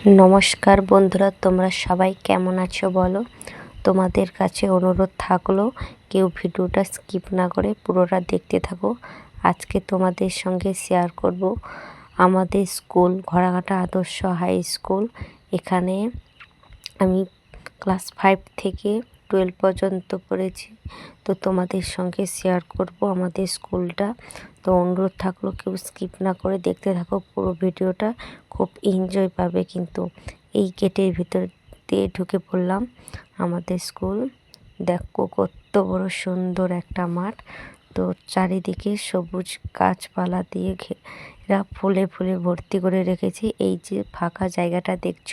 নমস্কার বন্ধুরা, তোমরা সবাই কেমন আছো বলো? তোমাদের কাছে অনুরোধ থাকল, কেউ ভিডিওটা স্কিপ না করে পুরোটা দেখতে থাকো। আজকে তোমাদের সঙ্গে শেয়ার করব আমাদের স্কুল, ঘোড়াঘাটা আদর্শ হাই স্কুল এখানে আমি ক্লাস ফাইভ থেকে টুয়েলভ পর্যন্ত পড়েছি। তো তোমাদের সঙ্গে শেয়ার করব আমাদের স্কুলটা। তো অনুরোধ থাকল কেউ স্কিপ না করে দেখতে থাকো পুরো ভিডিওটা। খুব এনজয় পাবে কিন্তু এই গেটের ভিতর দিয়ে ঢুকে পড়লাম আমাদের স্কুল। দেখো কত বড় সুন্দর একটা মাঠ। তো চারিদিকে সবুজ গাছপালা দিয়ে ঘেরা ফুলে ফুলে ভর্তি করে রেখেছি। এই যে ফাঁকা জায়গাটা দেখছ,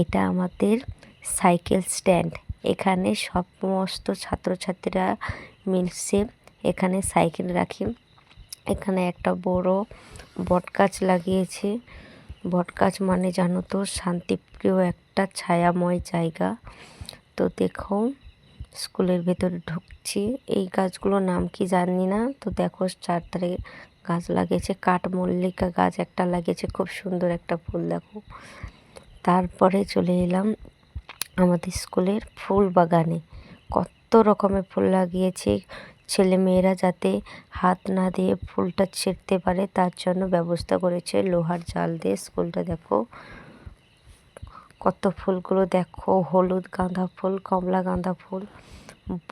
এটা আমাদের সাইকেল স্ট্যান্ড এখানে সমস্ত ছাত্রছাত্রীরা মিলছে। এখানে সাইকেল রাখি। এখানে একটা বড় বটগাছ লাগিয়েছে। বটগাছ মানে জানো তো, শান্তিপ্রিয় একটা ছায়াময় জায়গা। তো দেখো, স্কুলের ভেতরে ঢুকছি। এই গাছগুলোর নাম কি জানি না? তো দেখো চারধারে গাছ লাগিয়েছে। কাঠমল্লিকা গাছ একটা লাগিয়েছে। খুব সুন্দর একটা ফুল, দেখো। তারপরে চলে এলাম। আমাদের স্কুলের ফুল বাগানে। কত রকমের ফুল লাগিয়েছে। ছেলে মেয়েরা যাতে হাত না দিয়ে ফুলটা ছিঁড়তে পারে, তার জন্য ব্যবস্থা করেছে লোহার জাল দিয়ে। স্কুলটা দেখো, কত ফুলগুলো দেখো, হলুদ গাঁদা ফুল, কমলা গাঁদা ফুল।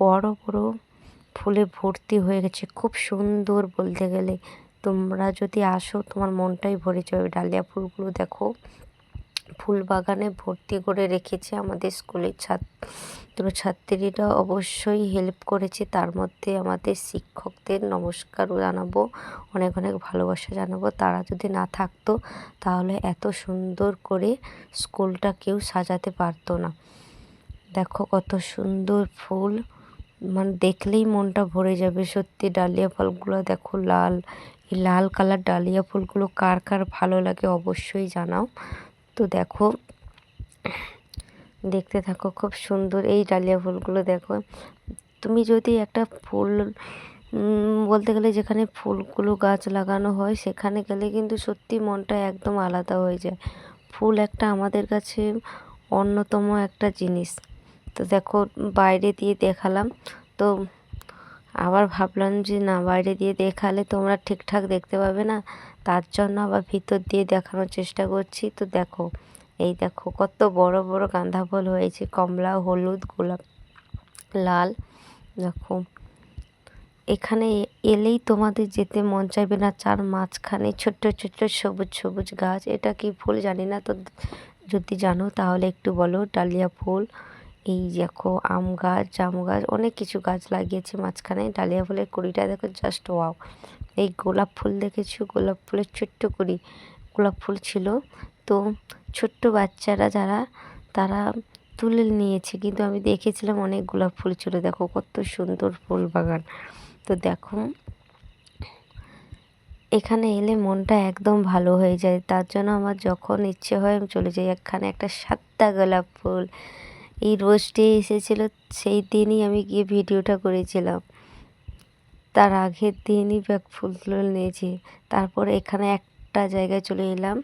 বড় বড় ফুলে ভর্তি হয়ে গেছে, খুব সুন্দর বলতে গেলে। তোমরা যদি আসো, তোমার মনটাই ভরে যাবে। ডালিয়া ফুলগুলো দেখো ফুল বাগানে ভর্তি করে রেখেছে আমাদের স্কুলের ছাত্র ছাত্রীরা অবশ্যই হেল্প করেছে। তার মধ্যে আমাদের শিক্ষকদের নমস্কার জানাব, অনেক অনেক ভালোবাসা জানাব। তারা যদি না থাকতো, তাহলে এত সুন্দর করে স্কুলটা কেউ সাজাতে পারতো না। দেখো কত সুন্দর ফুল। মানে দেখলেই মনটা ভরে যাবে সত্যি। ডালিয়া ফলগুলো দেখো লাল। লাল কালার ডালিয়া ফুলগুলো কার কার ভালো লাগে অবশ্যই জানাও। তো দেখো, দেখতে থাকো খুব সুন্দর এই ডালিয়া ফুলগুলো দেখো। তুমি যদি একটা ফুল বলতে গেলে যেখানে ফুলগুলো গাছ লাগানো হয়, সেখানে গেলে কিন্তু সত্যি মনটা একদম আলাদা হয়ে যায়। ফুল একটা আমাদের কাছে অন্যতম একটা জিনিস। তো দেখো, বাইরে দিয়ে দেখালাম। তো আবার ভাবলাম যে, না, বাইরে দিয়ে দেখালে তোমরা ঠিকঠাক দেখতে পাবে না। তার জন্য আবার ভিতর দিয়ে দেখানোর চেষ্টা করছি। তো দেখো, এই দেখো কত বড় বড় গাঁদা ফুল হয়েছে। কমলা, হলুদ, গোলাপ, লাল। দেখো, এখানে এলেই তোমাদের যেতে মন চাইবে না। চার মাঝখানে ছোট্ট ছোট্ট সবুজ সবুজ গাছ। এটা কি ফুল? জানি না। তো যদি জানো তাহলে একটু বলো। ডালিয়া ফুল এই দেখো আম গাছ, জাম গাছ, অনেক কিছু গাছ লাগিয়েছে মাঝখানে। ডালিয়া ফুলের কুড়িটা দেখো জাস্ট ওয়াও এই গোলাপ ফুল দেখেছ? গোলাপ ফুলের ছোট্ট কুড়ি, গোলাপ ফুল ছিল। তো ছোট্ট বাচ্চারা যারা, তারা তুলে নিয়েছে। কিন্তু আমি দেখেছিলাম অনেক গোলাপ ফুল ছিল। দেখো কত সুন্দর ফুল বাগান। তো দেখো, এখানে এলে মনটা একদম ভালো হয়ে যায়। তার জন্য আমার যখন ইচ্ছে হয়, আমি চলে যাই। এখানে একটা সাতটা গোলাপ ফুল এই রোজটি এসেছিল সেই দিনই আমি গিয়ে ভিডিওটা করেছিলাম। তার আগের দিনই ব্যাগ ফুল তুলে নিয়েছি। তারপর এখানে একটা জায়গায় চলে এলাম।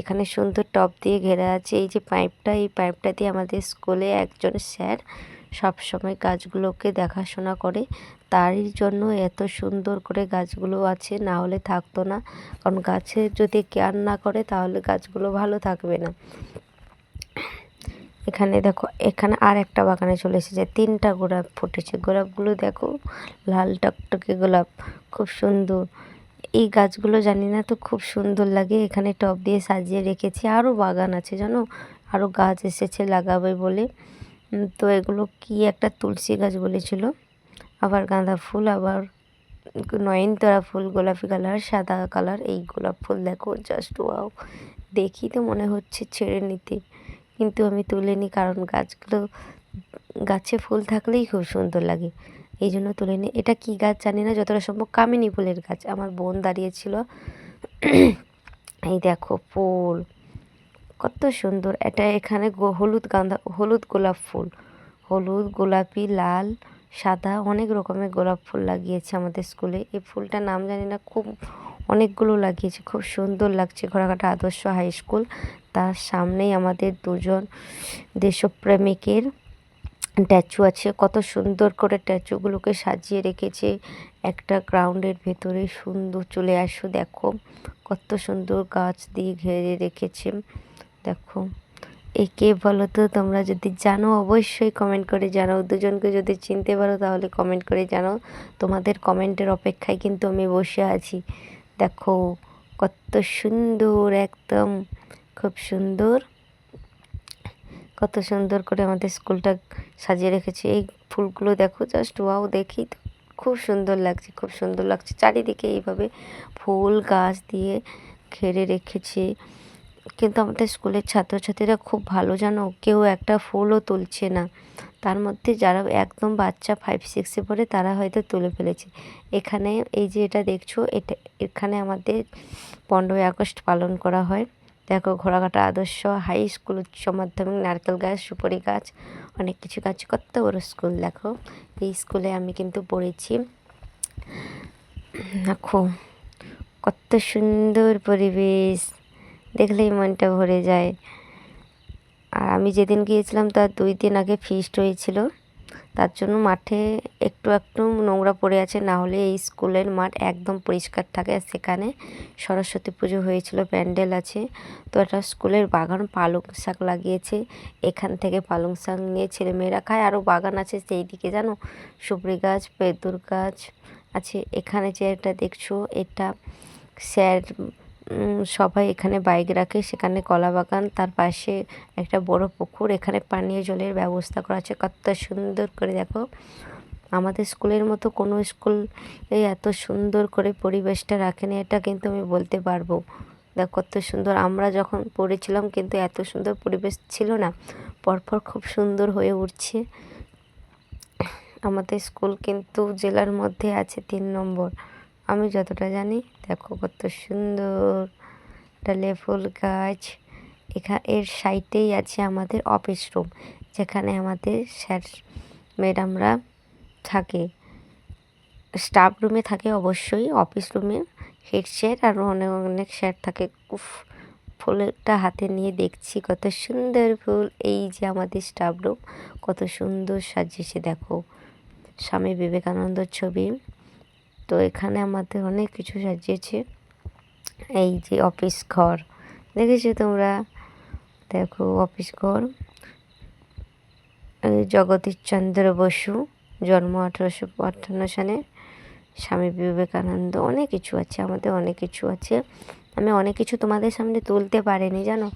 এখানে সুন্দর টপ দিয়ে ঘেরা আছে। এই যে পাইপটা, এই পাইপটা দিয়ে আমাদের স্কুলে একজন স্যার সবসময় গাছগুলোকে দেখাশোনা করে। তারই জন্য এত সুন্দর করে গাছগুলো আছে, না হলে থাকতো না। কারণ গাছে যদি কেয়ার না করে, তাহলে গাছগুলো ভালো থাকবে না। এখানে দেখো, এখানে আর একটা বাগানে চলে এসেছে, তিনটা গোলাপ ফুটেছে। গোলাপগুলো দেখো, লাল টকটকে গোলাপ, খুব সুন্দর। এই গাছগুলো জানি না তো, খুব সুন্দর লাগে। এখানে টব দিয়ে সাজিয়ে রেখেছি। আরও বাগান আছে, জানো? আরও গাছ এসেছে লাগাবে বলে। তো এগুলো কি একটা তুলসী গাছ বলেছিল। আবার গাঁদা ফুল, আবার নয়নতারা ফুল, গোলাপি কালার, সাদা কালার। এই গোলাপ ফুল দেখো জাস্ট ওয়াও দেখি তো মনে হচ্ছে ছেড়ে নিতে। কিন্তু আমি তুলে নিই কারণ গাছগুলো, গাছে ফুল থাকলেই খুব সুন্দর লাগে। এই জন্য তুলে নিই এটা কী গাছ জানি না, যতটা সম্ভব কামিনী ফুলের গাছ। আমার বোন দাঁড়িয়েছিল। এই দেখো ফুল, কত সুন্দর। এটা এখানে হলুদ গাঁদা, হলুদ গোলাপ ফুল। হলুদ, গোলাপি, লাল, সাদা, অনেক রকমের গোলাপ ফুল লাগিয়েছে আমাদের স্কুলে। এই ফুলটার নাম জানি না, খুব অনেকগুলো লাগিয়েছে। খুব সুন্দর লাগছে। ঘোড়াঘাটা আদর্শ হাই স্কুল। তার সামনেই আমাদের দুজন দেশপ্রেমিকের স্ট্যাচু আছে। কত সুন্দর করে স্ট্যাচুগুলোকে সাজিয়ে রেখেছে। একটা গ্রাউন্ডের ভেতরে সুন্দর চলে আসো, দেখো। কত সুন্দর গাছ দিয়ে ঘেরে রেখেছে। দেখো। একে বলো তো, তোমরা যদি জানো, অবশ্যই কমেন্ট করে জানাও। দুজনকে যদি চিনতে পারো, তাহলে কমেন্ট করে জানাও। তোমাদের কমেন্টের অপেক্ষায় কিন্তু আমি বসে আছি। দেখো, কত সুন্দর, একদম খুব সুন্দর। কত সুন্দর করে আমাদের স্কুলটা সাজিয়ে রেখেছে। এই ফুলগুলো দেখো জাস্ট ওয়াও দেখি তো খুব সুন্দর লাগছে, খুব সুন্দর লাগছে। চারিদিকে এইভাবে ফুল গাছ দিয়ে ঘিরে রেখেছে। কিন্তু আমাদের স্কুলের ছাত্রছাত্রীরা খুব ভালো জানো, কেউ একটা ফুলও তুলছে না। তার মধ্যে যারা একদম বাচ্চা ফাইভ সিক্সে পড়ে, তারা হয়তো তুলে ফেলেছে। এখানে এই যে এটা দেখছ, এটা এখানে আমাদের পনেরোই আগস্ট পালন করা হয়। দেখো ঘোড়াঘাটা আদর্শ, হাই স্কুল, উচ্চ মাধ্যমিক, নারকেল গাছ, সুপারি গাছ, অনেক কিছু গাছ, কত বড় স্কুল দেখো। এই স্কুলে আমি কিন্তু পড়েছি। দেখো, কত সুন্দর পরিবেশ, দেখলেই মনটা ভরে যায়। আর আমি যেদিন গিয়েছিলাম, তার দুই দিন আগে ফিস্ট হয়েছিল। তার জন্য মাঠে একটু একটু নোংরা পড়ে আছে, না হলে এই স্কুলের মাঠ একদম পরিষ্কার থাকে। সেখানে সরস্বতী পুজো হয়েছিল, প্যান্ডেল আছে। তো একটা স্কুলের বাগান পালং শাক লাগিয়েছে। এখান থেকে পালং শাক নিয়ে ছেলেমেয়েরা খায়। আরও বাগান আছে সেই দিকে জানো? সুপরি গাছ, পেঁদুর গাছ আছে। এখানে যে এটা দেখছ, এটা স্যার সবাই এখানে বাইক রাখে, সেখানে কলা বাগান, তার পাশে একটা বড় পুকুর, এখানে পানীয় জলের ব্যবস্থা করা আছে। কত সুন্দর করে দেখো। আমাদের স্কুলের মতো কোনো স্কুল এত সুন্দর করে পরিবেশটা রাখেনি, এটা কিন্তু আমি বলতে পারব। দেখ, কত সুন্দর। আমরা যখন পড়েছিলাম কিন্তু এত সুন্দর পরিবেশ ছিল না। পরপর খুব সুন্দর হয়ে উঠছে। আমাদের স্কুল কিন্তু জেলার মধ্যে আছে তিন নম্বর। আমি যতটা জানি, দেখো কত সুন্দর ডালে ফুল গাছ। এখা, এর সাইডেই আছে আমাদের অফিস রুম যেখানে আমাদের স্যার, ম্যাডামরা থাকে। স্টাফ রুমে থাকে অবশ্যই অফিস রুমে হেড স্যার আর অনেক অনেক স্যার থাকে। উফ, ফুলটা হাতে নিয়ে দেখছি, কত সুন্দর ফুল। এই যে আমাদের স্টাফ রুম কত সুন্দর সাজিয়েছে, দেখো। স্বামী বিবেকানন্দর ছবি। তো এখানে আমাদের অনেক কিছু সাজিয়েছে। এই যে অফিস ঘর, দেখেছ তোমরা? দেখো অফিস ঘর। জগদীশচন্দ্র বসু, জন্ম আঠারোশো আটান্ন সালে। স্বামী বিবেকানন্দ, অনেক কিছু আছে, আমাদের অনেক কিছু আছে। আমি অনেক কিছু তোমাদের সামনে তুলতে পারিনি, জানো?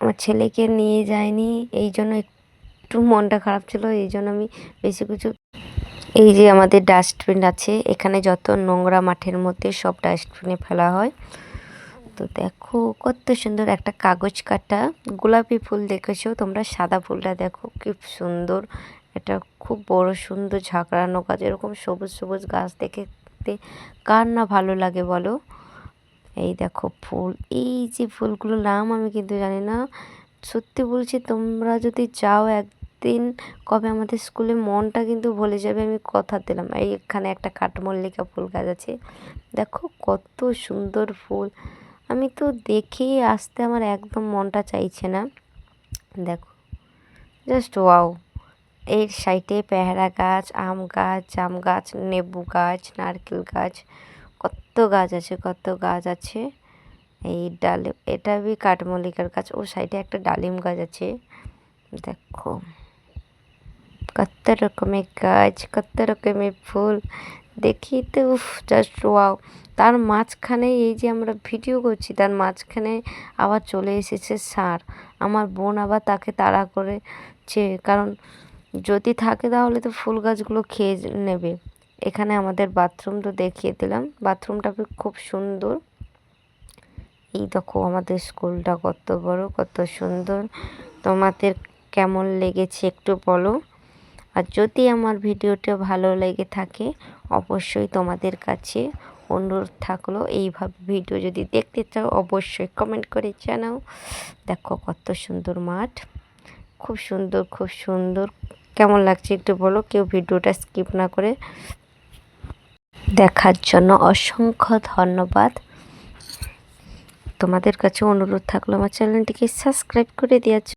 আমার ছেলেকে নিয়ে যায়নি এই জন্য একটু মনটা খারাপ ছিল, এই জন্য আমি বেশি কিছু এই যে আমাদের ডাস্টবিন আছে, এখানে যত নোংরা মাঠের মধ্যে সব ডাস্টবিনে ফেলা হয়। তো দেখো কত সুন্দর একটা কাগজ কাটা, গোলাপি ফুল দেখেছ তোমরা? সাদা ফুলটা দেখো কি সুন্দর। এটা খুব বড় সুন্দর ঝাঁকড়ানো গাছ, এরকম সবুজ সবুজ গাছ দেখতে কার না ভালো লাগে বলো? এই দেখো ফুল, এই যে ফুলগুলোর নাম আমি কিন্তু জানি না। সত্যি বলছি, তোমরা যদি যাও এক দিন কবে আমাদের স্কুলে মনটা কিন্তু ভুলে যাবে, আমি কথা দিলাম। এই এখানে একটা কাঠমল্লিকা ফুল গাছ আছে, দেখো কত সুন্দর ফুল। আমি তো দেখেই আসতে আমার একদম মনটা চাইছে না। দেখো জাস্ট ওয়াও এর সাইডে পেয়ারা গাছ, আম গাছ, জাম গাছ নেবু গাছ, নারকেল গাছ, কত গাছ আছে, কত গাছ আছে। এই ডালিম এটা বি কাঠমল্লিকার গাছ, ও সাইডে একটা ডালিম গাছ আছে। দেখো। কত রকমের গাছ কত রকমের ফুল দেখি তো উফ জাস্ট ওয়াও তার মাঝখানে এই যে আমরা ভিডিও করছি তার মাঝখানে আবার চলে এসেছে সার আমার বোন আবার তাকে তাড়া করেছে কারণ যদি থাকে তাহলে তো ফুল গাছগুলো খেয়ে নেবে এখানে আমাদের বাথরুম তো দেখিয়ে দিলাম বাথরুমটা খুব সুন্দর এই দেখো আমাদের স্কুলটা কত বড় কত সুন্দর তোমাদের কেমন লেগেছে একটু বলো আর যদি আমার ভিডিওটা ভালো লেগে থাকে, অবশ্যই তোমাদের কাছে অনুরোধ থাকল এইভাবে ভিডিও যদি দেখতে চাও, অবশ্যই কমেন্ট করে জানাও। দেখো কত সুন্দর মাঠ, খুব সুন্দর খুব সুন্দর। কেমন লাগছে একটু বলো, কেউ ভিডিওটা স্কিপ না করে দেখার জন্য অসংখ্য ধন্যবাদ। তোমাদের কাছে অনুরোধ থাকল আমার চ্যানেলটিকে সাবস্ক্রাইব করে দেওয়ার